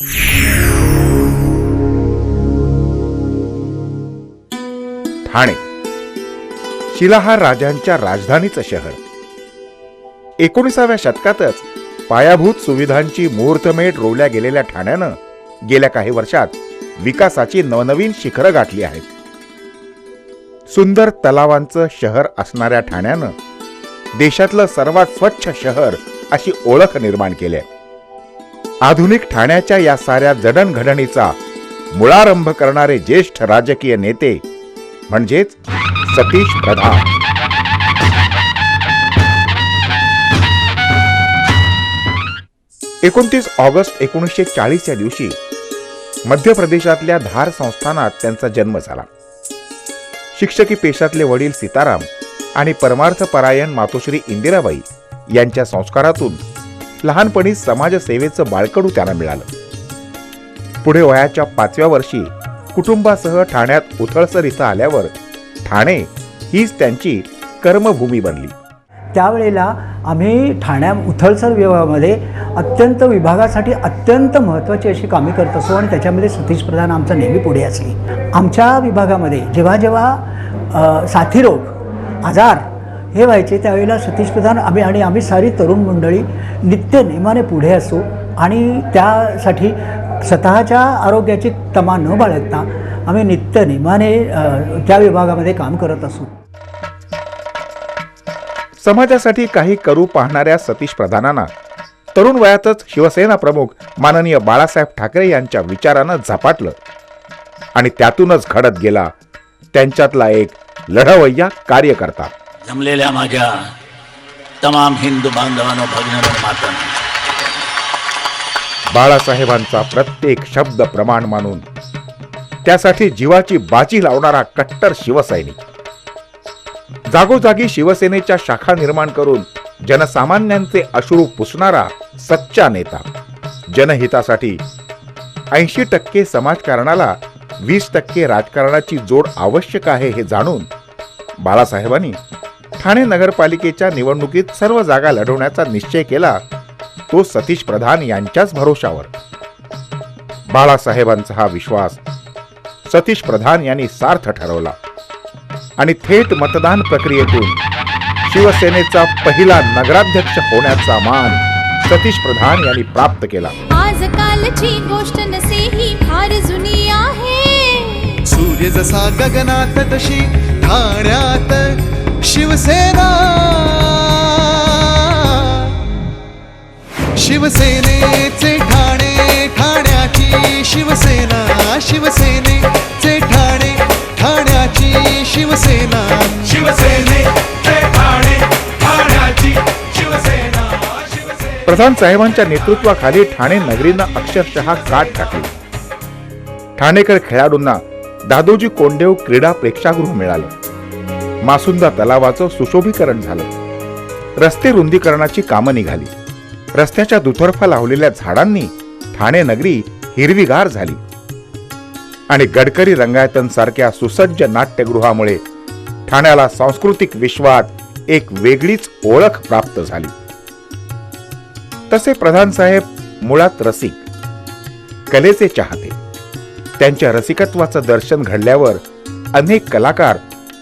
ठाणे. शिलाहार राजांच्या राजधानीचं शहर. एकोणीसाव्या शतकातच पायाभूत सुविधांची मुहूर्तमेढ रोवल्या गेलेल्या ठाण्यानं गेल्या काही वर्षात विकासाची नवनवीन शिखरं गाठली आहेत. सुंदर तलावांचं शहर असणाऱ्या ठाण्यानं देशातलं सर्वात स्वच्छ शहर अशी ओळख निर्माण केली आहे. आधुनिक ठाण्याच्या या साऱ्या जडणघडणीचा मुळारंभ करणारे ज्येष्ठ राजकीय नेते म्हणजेच सतीश प्रधान. एकोणतीस ऑगस्ट एकोणीसशे चाळीस या दिवशी मध्य प्रदेशातल्या धार संस्थानात त्यांचा जन्म झाला. शिक्षकी पेशातले वडील सीताराम आणि परमार्थ परायण मातोश्री इंदिराबाई यांच्या संस्कारातून लहानपणी समाजसेवेचं बाळकडू त्यांना मिळालं. पुढे वयाच्या पाचव्या वर्षी कुटुंबासह ठाण्यात उथळसर इथं आल्यावर ठाणे हीच त्यांची कर्मभूमी बनली. त्यावेळेला आम्ही ठाण्या उथळसर विभागामध्ये अत्यंत विभागासाठी अत्यंत महत्त्वाची अशी कामे करत असो आणि त्याच्यामध्ये सतीश प्रधान आमचा नेहमी पुढे असली. आमच्या विभागामध्ये जेव्हा जेव्हा साथीरोग आजार हे व्हायचे त्यावेळेला सतीश प्रधान आम्ही आणि आम्ही सारी तरुण मंडळी नित्य नेमाने पुढे असो आणि त्यासाठी स्वतःच्या आरोग्याची तमा न बाळगता आम्ही नित्य नेमाने त्या विभागामध्ये काम करत असू. समाजासाठी काही करू पाहणाऱ्या सतीश प्रधानांना तरुण वयातच शिवसेना प्रमुख माननीय बाळासाहेब ठाकरे यांच्या विचारानं झपाटलं आणि त्यातूनच घडत गेला त्यांच्यातला एक लढवय्या कार्यकर्ता. जमलेल्या माझ्या तमाम हिंदू बांधवांनो भगिनीनो माता बाळासाहेबांचा प्रत्येक शब्द प्रमाण मानून त्यासाठी जीवाची बाजी लावणारा कट्टर शिवसैनिक. जागोजागी शिवसेनेच्या शाखा निर्माण करून जनसामान्यांचे अश्रू पुसणारा सच्चा नेता. जनहितासाठी ऐंशी टक्के समाजकारणाला वीस टक्के राजकारणाची जोड आवश्यक आहे हे जाणून बाळासाहेबांनी ठाणे नगरपालिकेच्या निवडणुकीत सर्व जागा लढवण्याचा निश्चय केला तो सतीश प्रधान यांच्याच भरोशावर. बाळासाहेबांचा हा विश्वास सतीश प्रधान यांनी सार्थ ठरवला. आणि थेट मतदान प्रक्रियेतून शिवसेनेचा पहिला नगराध्यक्ष होण्याचा मान सतीश प्रधान यांनी प्राप्त केला. आजकालची गोष्ट नसे ही फार जुनी आहे. सूर्य जसा गगनात तशी ठाण्यात शिवसेना. शिवसेनेचे ठाणे ठाण्याची शिवसेना. शिवसेनेचे ठाणे ठाण्याची शिवसेना. शिवसेने ठाणे ठाण्याची शिवसेना. शिवसेना प्रधान साहेबांच्या नेतृत्वाखाली ठाणे नगरीनं अक्षरशः काट टाकली. ठाणेकर खेळाडूंना दादोजी कोंडेव क्रीडा प्रेक्षागृह मिळालं. मासुंदा तलावाचं सुशोभीकरण झालं. रस्ते रुंदीकरणाची कामं निघाली. रस्त्याच्या दुतर्फा लावलेल्या झाडांनी ठाणे नगरी हिरवीगार झाली. आणि गडकरी रंगायतन सारख्या सुसज्ज नाट्यगृहामुळे ठाण्याला सांस्कृतिक विश्वात एक वेगळीच ओळख प्राप्त झाली. तसे प्रधान साहेब मुळात रसिक कलेचे चाहते. त्यांच्या रसिकत्वाचं दर्शन घडल्यावर अनेक कलाकार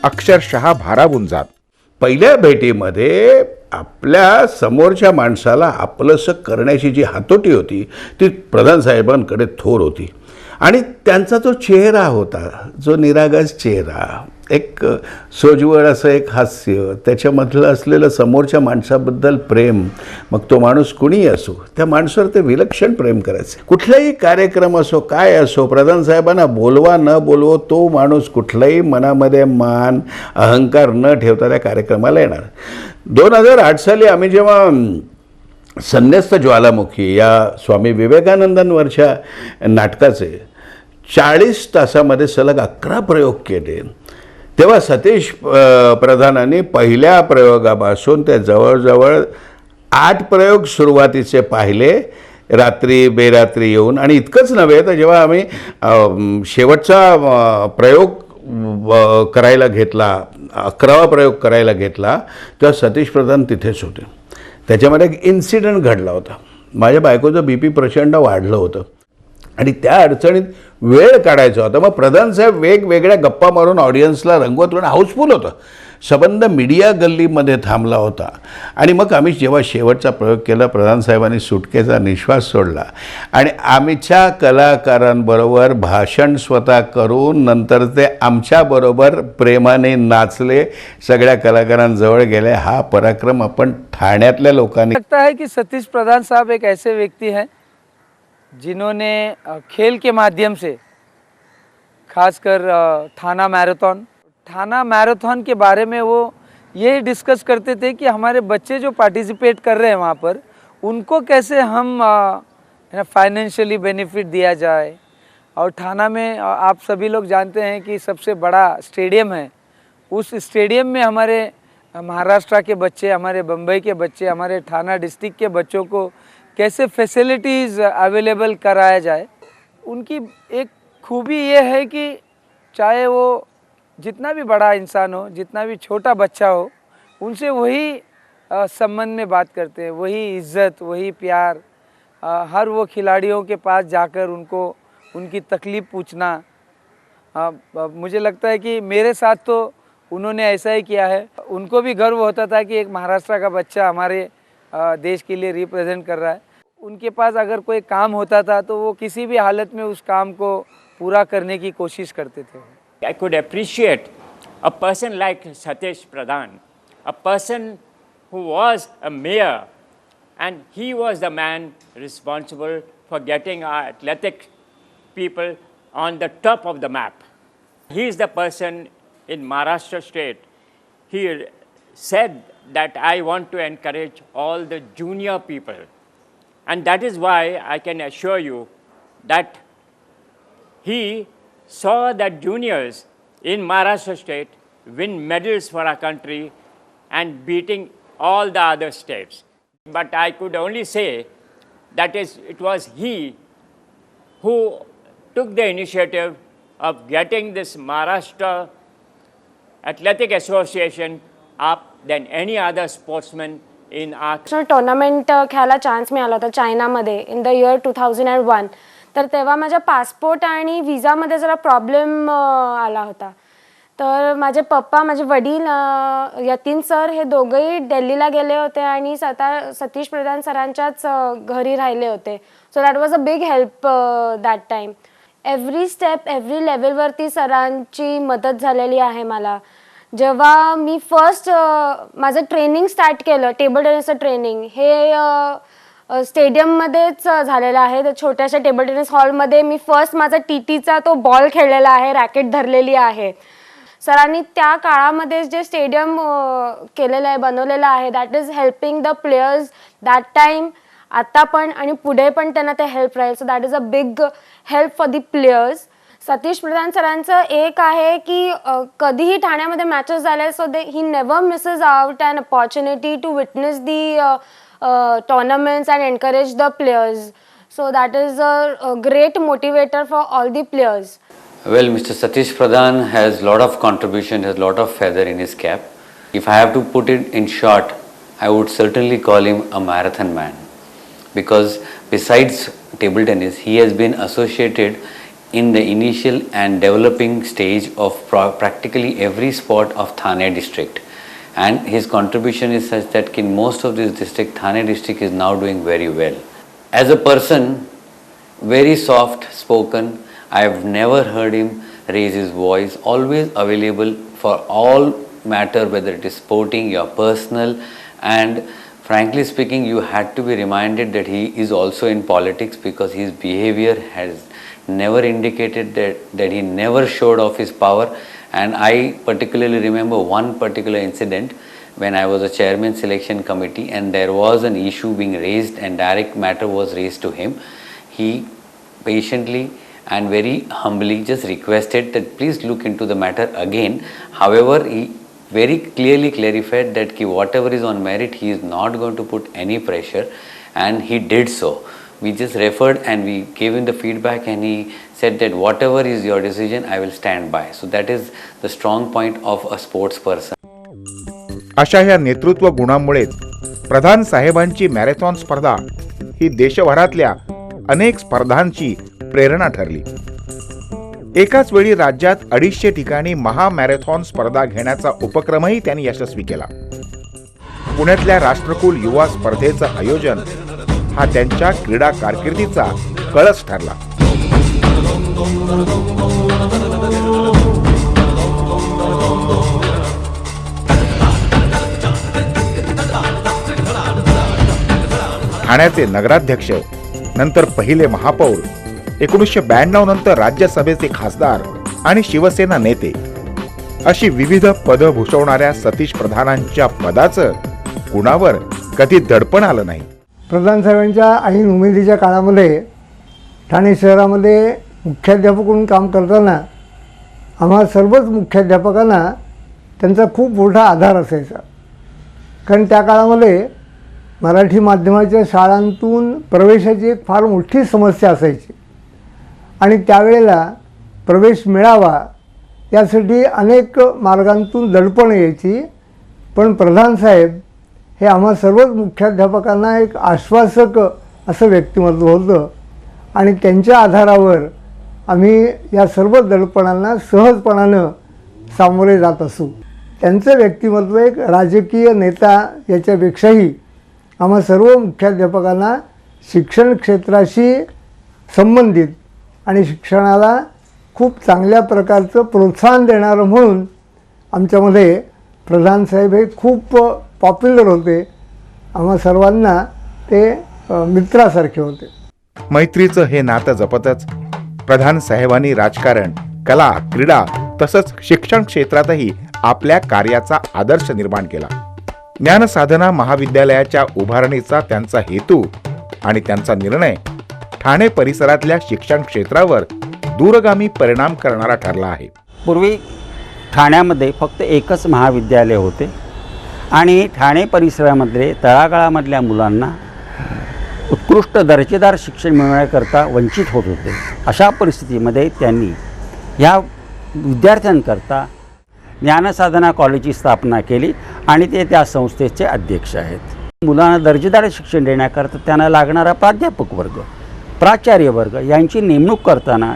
अक्षरशः भारावून जात. पहिल्या भेटीमध्ये आपल्या समोरच्या माणसाला आपलंसं करण्याची जी हातोटी होती ती प्रधान साहेबांकडे थोर होती. आणि त्यांचा जो चेहरा होता जो निरागस चेहरा एक सोजवळ असं एक हास्य त्याच्यामधलं असलेलं समोरच्या माणसाबद्दल प्रेम मग तो माणूस कुणीही असो त्या माणसावर ते विलक्षण प्रेम करायचे. कुठलाही कार्यक्रम असो काय असो प्रधान साहेबांना बोलवा न बोलवो तो माणूस कुठलाही मनामध्ये मान अहंकार न ठेवता त्या कार्यक्रमाला येणार. दोन हजार आठ साली आम्ही जेव्हा संन्यस्त ज्वालामुखी या स्वामी विवेकानंदांवरच्या नाटकाचे चाळीस तासामध्ये सलग अकरा प्रयोग केले. तेव्हा सतीश प्रधानांनी पहिल्या प्रयोगापासून ते जवळजवळ आठ प्रयोग सुरुवातीचे पाहिले रात्री बेरात्री येऊन. आणि इतकंच नव्हे तर जेव्हा आम्ही शेवटचा प्रयोग करायला घेतला अकरावा प्रयोग करायला घेतला तेव्हा सतीश प्रधान तिथेच होते. त्याच्यामध्ये एक इन्सिडेंट घडला होता. माझ्या बायकोचं बी पी प्रचंड वाढलं होतं. आणि त्या अडचणीत वेळ काढायचा. होता मग प्रधान साहेब वेगवेगळ्या गप्पा मारून ऑडियन्सला रंगवत आणि हाऊसफुल होतं. सबंध मीडिया गल्लीमध्ये थांबला होता. आणि मग आम्ही जेव्हा शेवटचा प्रयोग केला प्रधान साहेबांनी सुटकेचा निश्वास सोडला. आणि आमच्या कलाकारांबरोबर भाषण स्वतः करून नंतर ते आमच्याबरोबर प्रेमाने नाचले. सगळ्या कलाकारांजवळ गेले. हा पराक्रम आपण ठाण्यातल्या लोकांनी लगता है की सतीश प्रधान साहेब एक ऐसे व्यक्ती आहे जिन्होंने खेल के माध्यम से, खासकर थाना मैराथन थाना मैराथन के बारे में वो ये डिस्कस करते थे कि हमारे बच्चे जो पार्टिसिपेट कर रहे हैं वहाँ पर, उनको कैसे हम फाइनेंशियली बेनिफिट दिया जाए? और थाना में आप सभी लोग जानते हैं कि सबसे बड़ा स्टेडियम है। उस स्टेडियम में हमारे महाराष्ट्र के बच्चे, हमारे बम्बई के बच्चे, हमारे थाना डिस्ट्रिक्ट के बच्चों को कैसे फैसिलिटीज़ अवेलेबल कराया जाए उनकी एक खूबी ये है कि चाहे वो जितना भी बड़ा इंसान हो जितना भी छोटा बच्चा हो उनसे वही संबंध में बात करते हैं वही इज़्ज़त वही प्यार अ, हर वो खिलाड़ियों के पास जाकर उनको उनकी तकलीफ़ पूछना। हाँ ब- मुझे लगता है कि मेरे साथ तो उन्होंने ऐसा ही किया है। उनको भी गर्व होता था कि एक महाराष्ट्र का बच्चा हमारे देश के लिए रिप्रेजेंट कर रहा है। उनके पास अगर कोई काम होता था तो वो किसी भी हालत में उस काम को पूरा करने की कोशिश करते थे। I could appreciate a person like Satish Pradhan a person who was a mayor and he was the man responsible for getting our athletic people on the top of the map he is the person in Maharashtra state he said that I want to encourage all the junior people And that is why I can assure you that he saw that juniors in Maharashtra state win medals for our country and beating all the other states. But I could only say that is, it was he who took the initiative of getting this Maharashtra Athletic Association up than any other sportsman in our national tournament uh, खेळायला chance मिळाला होता चायनामध्ये in the year two thousand and one तर तेव्हा माझ्या passport आणि विजामध्ये जरा problem uh, आला होता. तर माझे पप्पा माझे वडील अ, यतीन सर हे दोघंही दिल्लीला गेले होते आणि स्वतः सतीश प्रधान सरांच्याच अ, घरी राहिले होते. So that was a big help that time every step every लेवलवरती सरांची मदत झालेली आहे मला. जेव्हा मी फर्स्ट माझं ट्रेनिंग स्टार्ट केलं टेबल टेनिसचं ट्रेनिंग हे स्टेडियममध्येच झालेलं आहे. तर छोट्याशा टेबल टेनिस हॉलमध्ये मी फर्स्ट माझा टी टीचा तो बॉल खेळलेला आहे रॅकेट धरलेली आहे. सरांनी त्या काळामध्ये जे स्टेडियम केलेलं आहे बनवलेलं आहे that is helping the players that time आता पण आणि पुढे पण त्यांना ते हेल्प राहील. So that is a big help for the players Satish Pradhan सरांचं एक आहे की कधीही ठाण्यामध्ये मॅचेस झाल्या so they he never misses out and opportunity to witness the tournaments and encourage the players so that is a great motivator for all the players well mister Satish Pradhan has lot of contribution has lot of feather in his cap if I have to put it in short I would certainly call him a marathon man because besides table tennis he has been associated in the initial and developing stage of practically every sport of Thane district. And his contribution is such that in most of this district, Thane district is now doing very well. As a person, very soft spoken. I have never heard him raise his voice, always available for all matter, whether it is sporting, your personal, and frankly speaking, you had to be reminded that he is also in politics because his behavior has never indicated that, that he never showed off his power. And I particularly remember one particular incident when I was a chairman selection committee and there was an issue being raised and direct matter was raised to him. He patiently and very humbly just requested that please look into the matter again. However, he very clearly clarified that whatever is on merit, he is not going to put any pressure, and he did so. We just referred and we gave him the feedback, and he said that whatever is your decision, I will stand by. So, that is the strong point of a sports person. अशा ह्या नेतृत्व गुणांमुळेच प्रधान साहेबांची marathon स्पर्धा ही देशभरातल्या अनेक स्पर्धांची प्रेरणा ठरली एकाच वेळी राज्यात अडीचशे ठिकाणी महामॅरेथॉन स्पर्धा घेण्याचा उपक्रमही त्यांनी यशस्वी केला पुण्यातल्या राष्ट्रकुल युवा स्पर्धेचं आयोजन हा त्यांच्या क्रीडा कारकिर्दीचा कळस ठरला. ठाण्याचे नगराध्यक्ष नंतर पहिले महापौर एकोणीसशे ब्याण्णव नंतर राज्यसभेचे खासदार आणि शिवसेना नेते. अशी विविध पदं भूषवणाऱ्या सतीश प्रधानांच्या पदाचं कुणावर कधी दडपण आलं नाही. प्रधान साहेबांच्या ऐन उमेदीच्या काळामध्ये ठाणे शहरामध्ये मुख्याध्यापक म्हणून काम करताना आम्हा सर्वच मुख्याध्यापकांना त्यांचा खूप मोठा आधार असायचा. कारण त्या काळामध्ये मराठी माध्यमाच्या शाळांतून प्रवेशाची एक फार मोठी समस्या असायची. आणि त्यावेळेला प्रवेश मिळावा यासाठी अनेक मार्गांतून दडपण यायची. पण प्रधान साहेब हे आम्हा सर्वच मुख्याध्यापकांना एक आश्वासक असं व्यक्तिमत्व होतं. आणि त्यांच्या आधारावर आम्ही या सर्व दडपणांना सहजपणानं सामोरे जात असू. त्यांचं व्यक्तिमत्व एक राजकीय नेता याच्यापेक्षाही आम्हा सर्व मुख्याध्यापकांना शिक्षण क्षेत्राशी संबंधित आणि शिक्षणाला खूप चांगल्या प्रकारचं प्रोत्साहन देणारं म्हणून आमच्यामध्ये प्रधानसाहेब हे खूप पॉप्युलर होते. आम्हा सर्वांना ते मित्रासारखे होते. मैत्रीचं हे नातं जपतच. प्रधान साहेबांनी राजकारण कला क्रीडा तसंच शिक्षण क्षेत्रातही आपल्या कार्याचा आदर्श निर्माण केला. ज्ञानसाधना महाविद्यालयाच्या उभारणीचा त्यांचा हेतू आणि त्यांचा निर्णय ठाणे परिसरातल्या शिक्षण क्षेत्रावर दूरगामी परिणाम करणारा ठरला आहे. पूर्वी ठाण्यामध्ये फक्त एकच महाविद्यालय होते. आणि ठाणे परिसरामध्ये तळागाळामधल्या मुलांना उत्कृष्ट दर्जेदार शिक्षण मिळवण्याकरता वंचित होत होते. अशा परिस्थितीमध्ये त्यांनी ह्या विद्यार्थ्यांकरता ज्ञानसाधना कॉलेजची स्थापना केली आणि ते त्या संस्थेचे अध्यक्ष आहेत. मुलांना दर्जेदार शिक्षण देण्याकरता त्यांना लागणारा प्राध्यापक वर्ग प्राचार्य वर्ग यांची नेमणूक करताना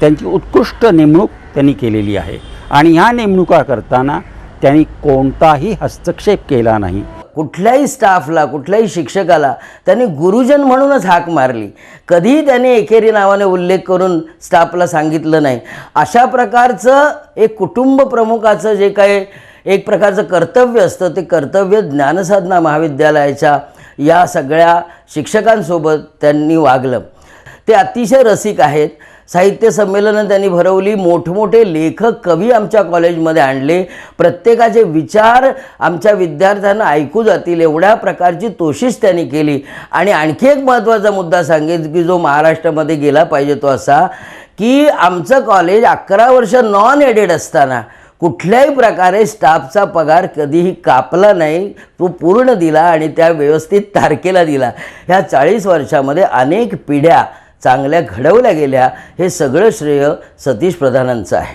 त्यांची उत्कृष्ट नेमणूक त्यांनी केलेली आहे. आणि ह्या नेमणुका करताना त्यांनी कोणताही हस्तक्षेप केला नाही. कुठल्याही स्टाफला कुठल्याही शिक्षकाला त्यांनी गुरुजन म्हणूनच हाक मारली. कधीही त्यांनी एकेरी नावाने उल्लेख करून स्टाफला सांगितलं नाही. अशा प्रकारचं एक कुटुंब प्रमुखाचं जे काही एक प्रकारचं कर्तव्य असतं ते कर्तव्य ज्ञानसाधना महाविद्यालयाच्या या सगळ्या शिक्षकांसोबत त्यांनी वागलं. ते अतिशय रसिक आहेत. साहित्य संमेलनं त्यांनी भरवली. मोठमोठे लेखक कवी आमच्या कॉलेजमध्ये आणले. प्रत्येकाचे विचार आमच्या विद्यार्थ्यांना ऐकू जातील एवढ्या प्रकारची तोशिश त्यांनी केली. आणि आणखी एक महत्त्वाचा मुद्दा सांगेन की जो महाराष्ट्रामध्ये गेला पाहिजे तो असा की आमचं कॉलेज अकरा वर्ष नॉन एडेड असताना कुठल्याही प्रकारे स्टाफचा पगार कधीही कापला नाही. तो पूर्ण दिला आणि त्या व्यवस्थित तारखेला दिला. ह्या चाळीस वर्षामध्ये अनेक पिढ्या चांगल्या घडवल्या गेल्या हे सगळं श्रेय सतीश प्रधानांचं आहे.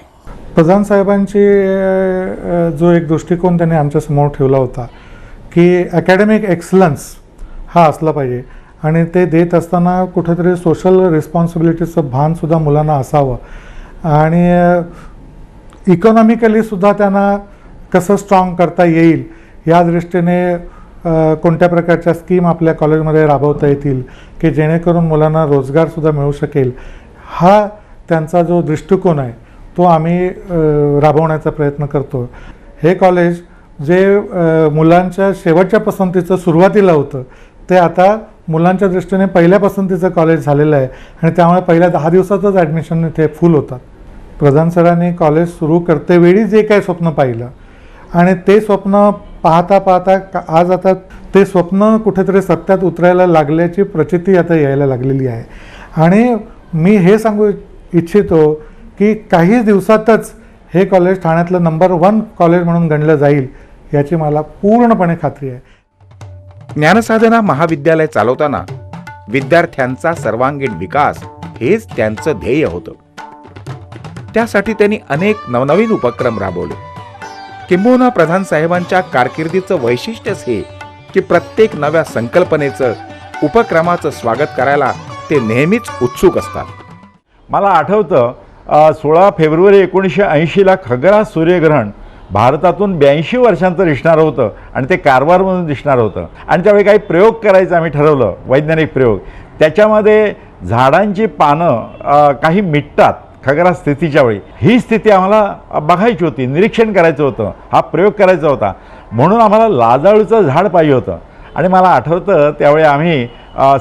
प्रधान साहेबांची जो एक दृष्टिकोन त्यांनी आमच्यासमोर ठेवला होता की अकॅडमिक एक्सलन्स हा असला पाहिजे. आणि ते देत असताना कुठेतरी सोशल रिस्पॉन्सिबिलिटीचं भानसुद्धा मुलांना असावं. आणि इकॉनॉमिकलीसुद्धा त्यांना कसं स्ट्रॉंग करता येईल या दृष्टीने कोणत्या प्रकारच्या स्कीम आपल्या कॉलेजमध्ये राबवता येतील की जेणेकरून मुलांना रोजगारसुद्धा मिळू शकेल हा त्यांचा जो दृष्टिकोन आहे तो आम्ही राबवण्याचा प्रयत्न करतो. हे कॉलेज जे मुलांच्या शेवटच्या पसंतीचं सुरुवातीला होतं ते आता मुलांच्या दृष्टीने पहिल्या पसंतीचं कॉलेज झालेलं आहे आणि त्यामुळे पहिल्या दहा दिवसातच ॲडमिशन इथे फुल होतात. प्रधान सरांनी कॉलेज सुरू करतेवेळी जे काही स्वप्न पाहिलं आणि ते स्वप्न पाहता पाहता का- आज आता ते स्वप्न कुठेतरी सत्यात उतरायला लागल्याची प्रचिती आता यायला लागलेली आहे. आणि मी हे सांगू इच्छितो की काही दिवसातच हे कॉलेज ठाण्यातलं नंबर वन कॉलेज म्हणून गणलं जाईल याची मला पूर्णपणे खात्री आहे. ज्ञानसाधना महाविद्यालय चालवताना विद्यार्थ्यांचा सर्वांगीण विकास हेच त्यांचं ध्येय होतं. त्यासाठी त्यांनी अनेक नवनवीन उपक्रम राबवले. किंबहुना प्रधान साहेबांच्या कारकिर्दीचं वैशिष्ट्यच हे की प्रत्येक नव्या संकल्पनेचं उपक्रमाचं स्वागत करायला ते नेहमीच उत्सुक असतात. मला आठवतं सोळा फेब्रुवारी एकोणीसशे ऐंशीला खगरा सूर्यग्रहण भारतातून ब्याऐंशी वर्षांचं दिसणार होतं आणि ते कारवारमधून दिसणार होतं. आणि त्यावेळी काही प्रयोग करायचं आम्ही ठरवलं वैज्ञानिक प्रयोग. त्याच्यामध्ये झाडांची पानं काही मिटतात. खगरा स्थितीच्या वेळी. ही स्थिती आम्हाला बघायची होती निरीक्षण करायचं होतं हा प्रयोग करायचा होता. म्हणून आम्हाला लाजाळूचं झाड पाहिजे होतं. आणि मला आठवतं त्यावेळी आम्ही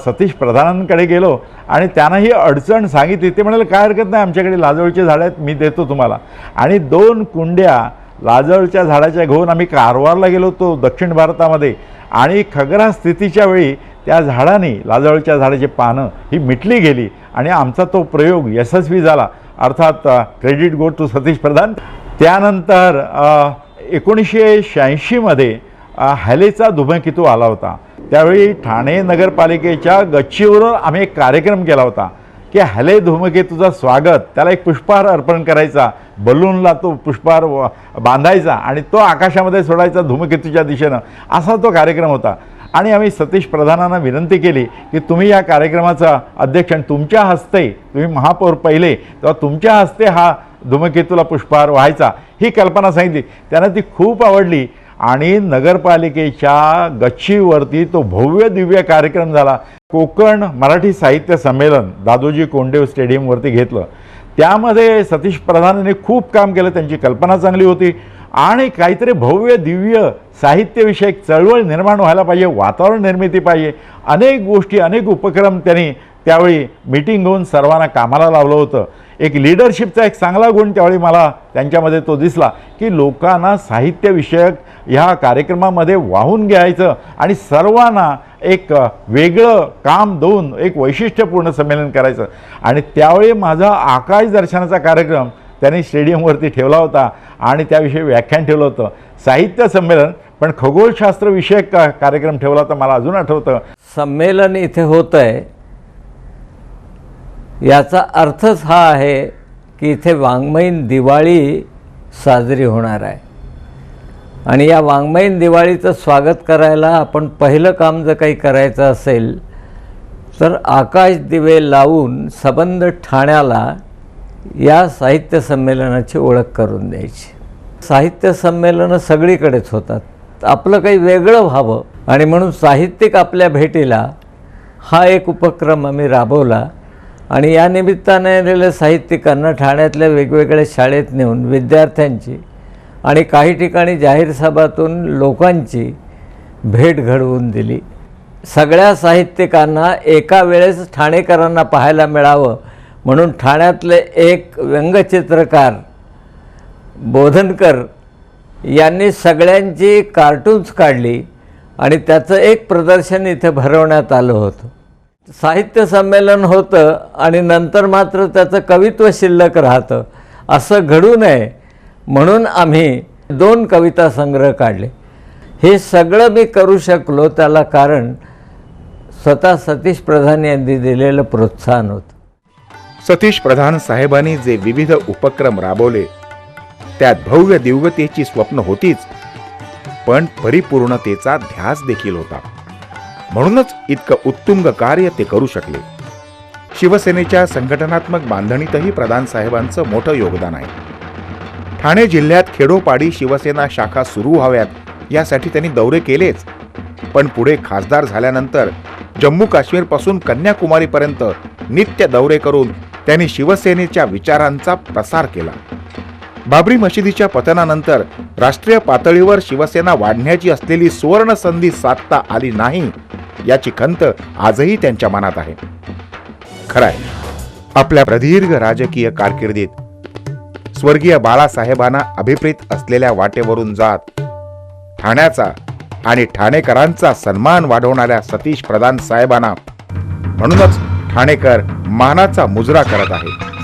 सतीश प्रधानांकडे गेलो आणि त्यांना ही अडचण सांगितली. ते म्हणाले काय हरकत नाही आमच्याकडे लाजवळचे झाडं आहेत मी देतो तुम्हाला. आणि दोन कुंड्या लाजळच्या झाडाच्या घेऊन आम्ही कारवारला गेलो होतो दक्षिण भारतामध्ये. आणि खगरा स्थितीच्या वेळी त्या झाडाने लाजळच्या झाडाची पानं ही मिटली गेली. आणि आमचा तो प्रयोग यशस्वी झाला. अर्थात credit go to Satish Pradhan. त्यानंतर एकोणीसशे शहाऐंशीमध्ये हॅलेचा धुमकेतू आला होता. त्यावेळी ठाणे नगरपालिकेच्या गच्चीवर आम्ही एक कार्यक्रम केला होता की हॅले धुमकेतूचा स्वागत त्याला एक पुष्पहार अर्पण करायचा बलूनला तो पुष्पहार बांधायचा आणि तो आकाशामध्ये सोडायचा धूमकेतूच्या दिशेनं. असा तो कार्यक्रम होता. आणि आम्ही सतीश प्रधानांना विनंती केली की तुम्ही या कार्यक्रमाचा अध्यक्ष तुमच्या हस्ते तुम्ही महापौर पहिले तेव्हा तुमच्या हस्ते हा धूमकेतूला पुष्पहार व्हायचा ही कल्पना सांगितली. त्यांना ती खूप आवडली. आणि नगरपालिकेच्या गच्चीवरती तो भव्य दिव्य कार्यक्रम झाला. कोकण मराठी साहित्य संमेलन दादोजी कोंडेव स्टेडियमवरती घेतलं. त्यामध्ये सतीश प्रधानांनी खूप काम केलं त्यांची कल्पना चांगली होती. आणि काहीतरी भव्य दिव्य साहित्यविषयक चळवळ निर्माण व्हायला पाहिजे वातावरण निर्मिती पाहिजे. अनेक गोष्टी अनेक उपक्रम त्यांनी त्यावेळी मीटिंग घेऊन सर्वांना कामाला लावलं होतं. एक लिडरशिपचा एक चांगला गुण त्यावेळी मला त्यांच्यामध्ये तो दिसला की लोकांना साहित्यविषयक ह्या कार्यक्रमामध्ये वाहून घ्यायचं आणि सर्वांना एक वेगळं काम देऊन एक वैशिष्ट्यपूर्ण संमेलन करायचं. आणि त्यावेळी माझा आकाश दर्शनाचा कार्यक्रम त्यांनी स्टेडियमवरती ठेवला होता आणि त्याविषयी व्याख्यान ठेवलं होतं. साहित्य संमेलन पण खगोलशास्त्र विषयक का कार्यक्रम ठेवला तर मला अजून आठवतं. संमेलन इथे होतं आहे याचा अर्थच हा आहे की इथे वाङ्मयीन दिवाळी साजरी होणार आहे. आणि या वाङ्मयीन दिवाळीचं स्वागत करायला आपण पहिलं काम जर काही करायचं असेल तर आकाश दिवे लावून सबंध ठाण्याला या साहित्य संमेलनाची ओळख करून द्यायची. साहित्य संमेलनं सगळीकडेच होतात. आपलं काही वेगळं व्हावं. आणि म्हणून साहित्यिक आपल्या भेटीला हा एक उपक्रम आम्ही राबवला. आणि या निमित्ताने आलेल्या साहित्यिकांना ठाण्यातल्या वेगवेगळ्या शाळेत नेऊन विद्यार्थ्यांची आणि काही ठिकाणी जाहीर सभातून लोकांची भेट घडवून दिली. सगळ्या साहित्यिकांना एका वेळेस ठाणेकरांना पाहायला मिळावं म्हणून ठाण्यातले एक व्यंगचित्रकार बोधनकर यांनी सगळ्यांची कार्टून्स काढली आणि त्याचं एक प्रदर्शन इथे भरवण्यात आलं होतं. साहित्य संमेलन होतं आणि नंतर मात्र त्याचं कवित्व शिल्लक राहतं. असं घडू नये म्हणून आम्ही दोन कविता संग्रह काढले. हे सगळं मी करू शकलो त्याला कारण स्वतः सतीश प्रधान यांनी दिलेलं प्रोत्साहन होतं. सतीश प्रधान साहेबांनी जे विविध उपक्रम राबवले त्यात भव्य दिव्यतेची स्वप्न होतीच. पण परिपूर्णतेचा ध्यास देखील होता. म्हणूनच इतकं उत्तुंग कार्य ते करू शकले. शिवसेनेच्या संघटनात्मक बांधणीतही प्रधान साहेबांचं मोठं योगदान आहे. ठाणे जिल्ह्यात खेडोपाडी शिवसेना शाखा सुरू व्हाव्यात यासाठी त्यांनी दौरे केलेच. पण पुढे खासदार झाल्यानंतर जम्मू काश्मीरपासून कन्याकुमारीपर्यंत नित्य दौरे करून त्यांनी शिवसेनेच्या विचारांचा प्रसार केला. बाबरी मशिदीच्या पतनानंतर राष्ट्रीय पातळीवर शिवसेना वाढण्याची असलेली सुवर्ण संधी साधता आली नाही याची खंत आजही त्यांच्या मनात आहे. खरंय आपल्या प्रदीर्घ राजकीय कारकिर्दीत स्वर्गीय बाळासाहेबांना अभिप्रेत असलेल्या वाटेवरून जात ठाण्याचा आणि ठाणेकरांचा सन्मान वाढवणाऱ्या सतीश प्रधान साहेबांना म्हणूनच ठाणेकर मानाचा मुजरा करत आहे